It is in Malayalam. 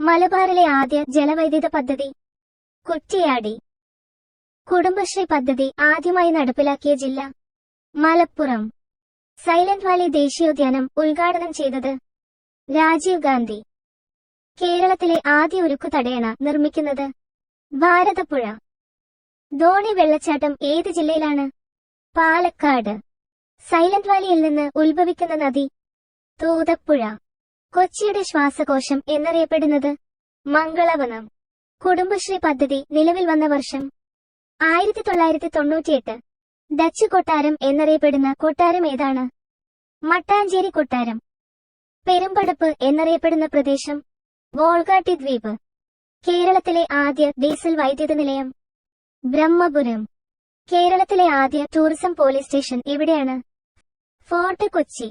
മലബാറിലെ ആദ്യ ജലവൈദ്യുത പദ്ധതി കുറ്റിയാടി. കുടുംബശ്രീ പദ്ധതി ആദ്യമായി നടപ്പിലാക്കിയ ജില്ല മലപ്പുറം. സൈലന്റ് വാലി ദേശീയോദ്യാനം ഉദ്ഘാടനം ചെയ്തത് രാജീവ് ഗാന്ധി. കേരളത്തിലെ ആദ്യ ഉരുക്കു തടയണ നിർമ്മിക്കുന്നത് ഭാരതപ്പുഴ. ധോണി വെള്ളച്ചാട്ടം ഏത് ജില്ലയിലാണ്? പാലക്കാട്. സൈലന്റ് വാലിയിൽ നിന്ന് ഉത്ഭവിക്കുന്ന നദി തൂതപ്പുഴ. കൊച്ചിയുടെ ശ്വാസകോശം എന്നറിയപ്പെടുന്നത് മംഗളവനം. കുടുംബശ്രീ പദ്ധതി നിലവിൽ വന്ന വർഷം ആയിരത്തി തൊള്ളായിരത്തി തൊണ്ണൂറ്റിയെട്ട് ഡച്ച് കൊട്ടാരം എന്നറിയപ്പെടുന്ന കൊട്ടാരം ഏതാണ്? മട്ടാഞ്ചേരി കൊട്ടാരം. പെരുമ്പടപ്പ് എന്നറിയപ്പെടുന്ന പ്രദേശം വോൾഗാട്ടി ദ്വീപ്. കേരളത്തിലെ ആദ്യ ഡീസൽ വൈദ്യുത നിലയം ബ്രഹ്മപുരം. കേരളത്തിലെ ആദ്യ ടൂറിസം പോലീസ് സ്റ്റേഷൻ എവിടെയാണ്? ഫോർട്ട് കൊച്ചി.